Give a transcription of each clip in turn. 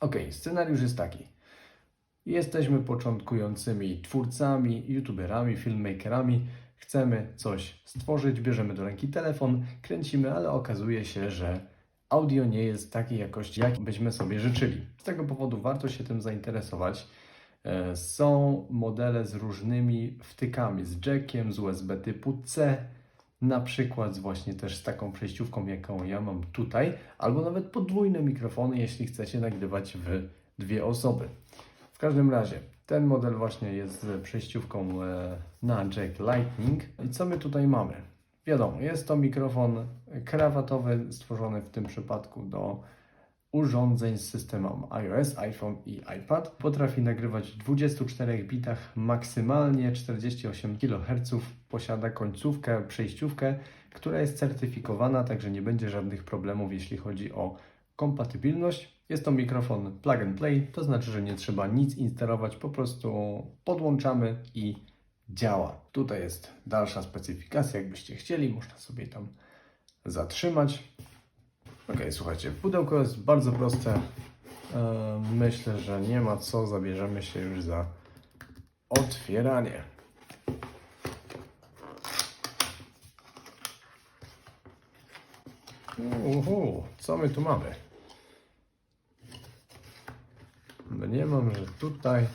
Ok, scenariusz jest taki. Jesteśmy początkującymi twórcami, youtuberami, filmmakerami. Chcemy coś stworzyć, bierzemy do ręki telefon, kręcimy, ale okazuje się, że audio nie jest takiej jakości, jak byśmy sobie życzyli. Z tego powodu warto się tym zainteresować. E, Są modele z różnymi wtykami, z jackiem, z USB typu C, na przykład właśnie też z taką przejściówką, jaką ja mam tutaj, albo nawet podwójne mikrofony, jeśli chcecie nagrywać w dwie osoby. W każdym razie, ten model właśnie jest z przejściówką e, na jack Lightning. I co my tutaj mamy? Wiadomo, jest to mikrofon krawatowy, stworzony w tym przypadku do urządzeń z systemem iOS, iPhone i iPad. Potrafi nagrywać w 24 bitach, maksymalnie 48 kHz. Posiada końcówkę, przejściówkę, która jest certyfikowana, także nie będzie żadnych problemów, jeśli chodzi o kompatybilność. Jest to mikrofon plug and play, to znaczy, że nie trzeba nic instalować, po prostu podłączamy i działa. Tutaj jest dalsza specyfikacja, jakbyście chcieli, można sobie tam zatrzymać. Ok, słuchajcie, pudełko jest bardzo proste. E, Myślę, że nie ma co, zabierzemy się już za otwieranie. Uhu, co my tu mamy? Mniemam, że tutaj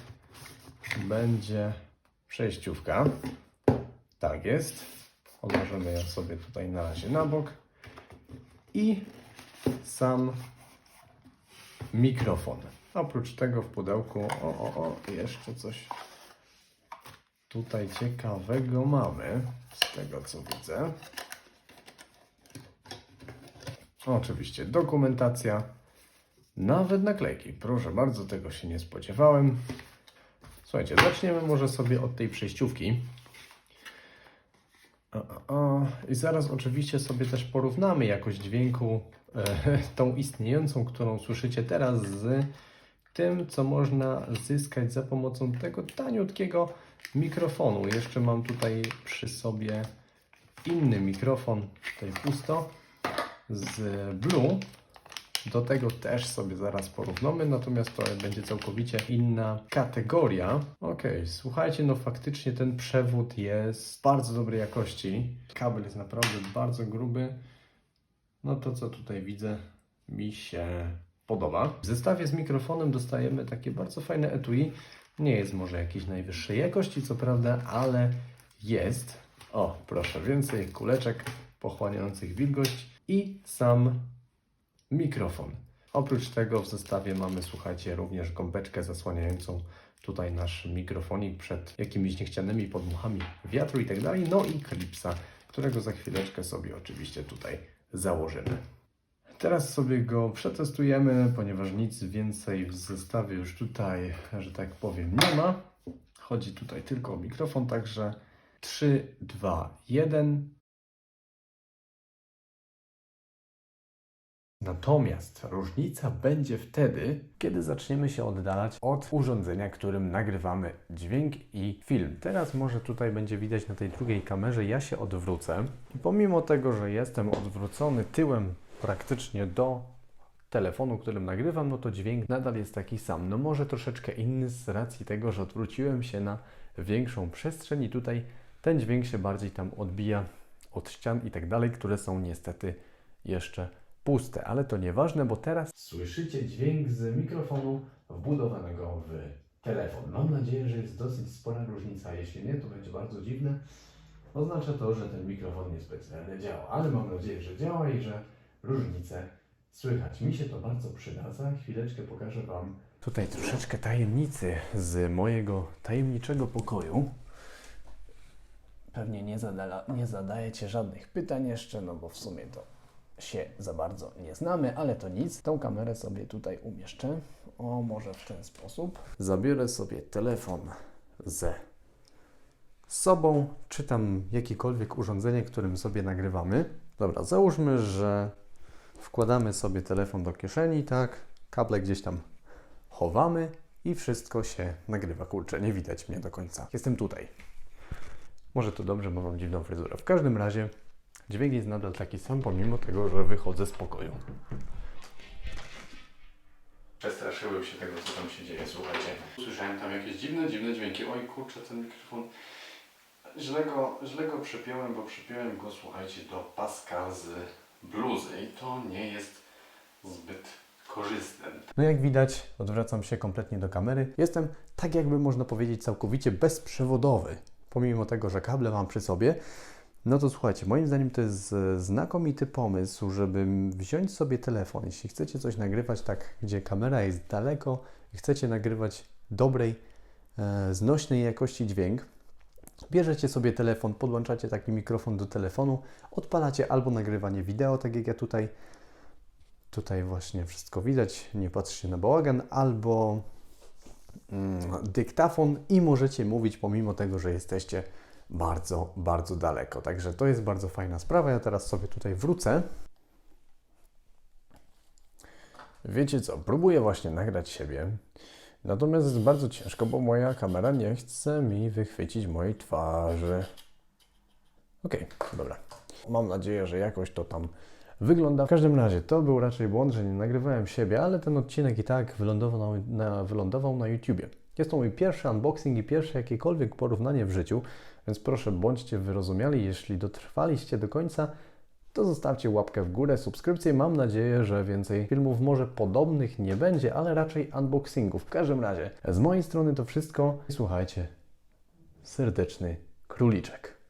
będzie przejściówka. Tak jest. Odłożymy ją sobie tutaj na razie na bok. I sam mikrofon. Oprócz tego w pudełku, o, o, o, jeszcze coś tutaj ciekawego mamy, z tego co widzę. Oczywiście dokumentacja, nawet naklejki. Proszę bardzo, tego się nie spodziewałem. Słuchajcie, zaczniemy może sobie od tej przejściówki. O. I zaraz oczywiście sobie też porównamy jakość dźwięku, e, tą istniejącą, którą słyszycie teraz, z tym, co można zyskać za pomocą tego taniutkiego mikrofonu. Jeszcze mam tutaj przy sobie inny mikrofon, tutaj pusto, z Blue. Do tego też sobie zaraz porównamy, natomiast to będzie całkowicie inna kategoria. Ok, słuchajcie, no faktycznie ten przewód jest bardzo dobrej jakości. Kabel jest naprawdę bardzo gruby. No to co tutaj widzę, mi się podoba. W zestawie z mikrofonem dostajemy takie bardzo fajne etui. Nie jest może jakiejś najwyższej jakości, co prawda, ale jest. O, proszę, więcej kuleczek pochłaniających wilgoć i sam mikrofon. Oprócz tego w zestawie mamy, słuchajcie, również gąbeczkę zasłaniającą tutaj nasz mikrofonik przed jakimiś niechcianymi podmuchami wiatru i tak dalej. No i klipsa, którego za chwileczkę sobie oczywiście tutaj założymy. Teraz sobie go przetestujemy, ponieważ nic więcej w zestawie już tutaj, że tak powiem, nie ma. Chodzi tutaj tylko o mikrofon, także 3, 2, 1. Natomiast różnica będzie wtedy, kiedy zaczniemy się oddalać od urządzenia, którym nagrywamy dźwięk i film. Teraz może tutaj będzie widać na tej drugiej kamerze, ja się odwrócę i pomimo tego, że jestem odwrócony tyłem praktycznie do telefonu, którym nagrywam, no to dźwięk nadal jest taki sam. No może troszeczkę inny z racji tego, że odwróciłem się na większą przestrzeń i tutaj ten dźwięk się bardziej tam odbija od ścian i tak dalej, które są niestety jeszcze puste, ale to nieważne, bo teraz słyszycie dźwięk z mikrofonu wbudowanego w telefon. Mam nadzieję, że jest dosyć spora różnica. Jeśli nie, to będzie bardzo dziwne. Oznacza to, że ten mikrofon niespecjalnie działa, ale mam nadzieję, że działa i że różnice słychać. Mi się to bardzo przyda. Za chwileczkę pokażę Wam tutaj troszeczkę tajemnicy z mojego tajemniczego pokoju. Pewnie nie, zadala, nie zadajecie żadnych pytań jeszcze, no bo w sumie to się za bardzo nie znamy, ale to nic. Tą kamerę sobie tutaj umieszczę. O, może w ten sposób. Zabiorę sobie telefon ze sobą, czy tam jakiekolwiek urządzenie, którym sobie nagrywamy. Dobra, załóżmy, że wkładamy sobie telefon do kieszeni, tak, kable gdzieś tam chowamy i wszystko się nagrywa. Kurczę, nie widać mnie do końca. Jestem tutaj. Może to dobrze, bo mam dziwną fryzurę. W każdym razie dźwięk jest nadal taki sam, pomimo tego, że wychodzę z pokoju. Przestraszyłem się tego, co tam się dzieje, słuchajcie. Słyszałem tam jakieś dziwne, dziwne dźwięki. Oj kurczę, ten mikrofon. Źle go, źle go przypiąłem, bo przypiąłem go, słuchajcie, do paska z bluzy i to nie jest zbyt korzystne. No jak widać, odwracam się kompletnie do kamery. Jestem, tak jakby można powiedzieć, całkowicie bezprzewodowy. Pomimo tego, że kable mam przy sobie, no to słuchajcie, moim zdaniem to jest znakomity pomysł, żeby wziąć sobie telefon. Jeśli chcecie coś nagrywać tak, gdzie kamera jest daleko i chcecie nagrywać dobrej, e, znośnej jakości dźwięk, bierzecie sobie telefon, podłączacie taki mikrofon do telefonu, odpalacie albo nagrywanie wideo, tak jak ja tutaj. Tutaj właśnie wszystko widać, nie patrzcie na bałagan, albo mm, dyktafon i możecie mówić pomimo tego, że jesteście bardzo, bardzo daleko. Także to jest bardzo fajna sprawa. Ja teraz sobie tutaj wrócę. Wiecie co, próbuję właśnie nagrać siebie. Natomiast jest bardzo ciężko, bo moja kamera nie chce mi wychwycić mojej twarzy. Okej, dobra. Mam nadzieję, że jakoś to tam wygląda. W każdym razie to był raczej błąd, że nie nagrywałem siebie, ale ten odcinek i tak wylądował na, na, wylądował na YouTubie. Jest to mój pierwszy unboxing i pierwsze jakiekolwiek porównanie w życiu, więc proszę bądźcie wyrozumiali. Jeśli dotrwaliście do końca, to zostawcie łapkę w górę, subskrypcję. Mam nadzieję, że więcej filmów może podobnych nie będzie, ale raczej unboxingów. W każdym razie, z mojej strony to wszystko. Słuchajcie, serdeczny króliczek.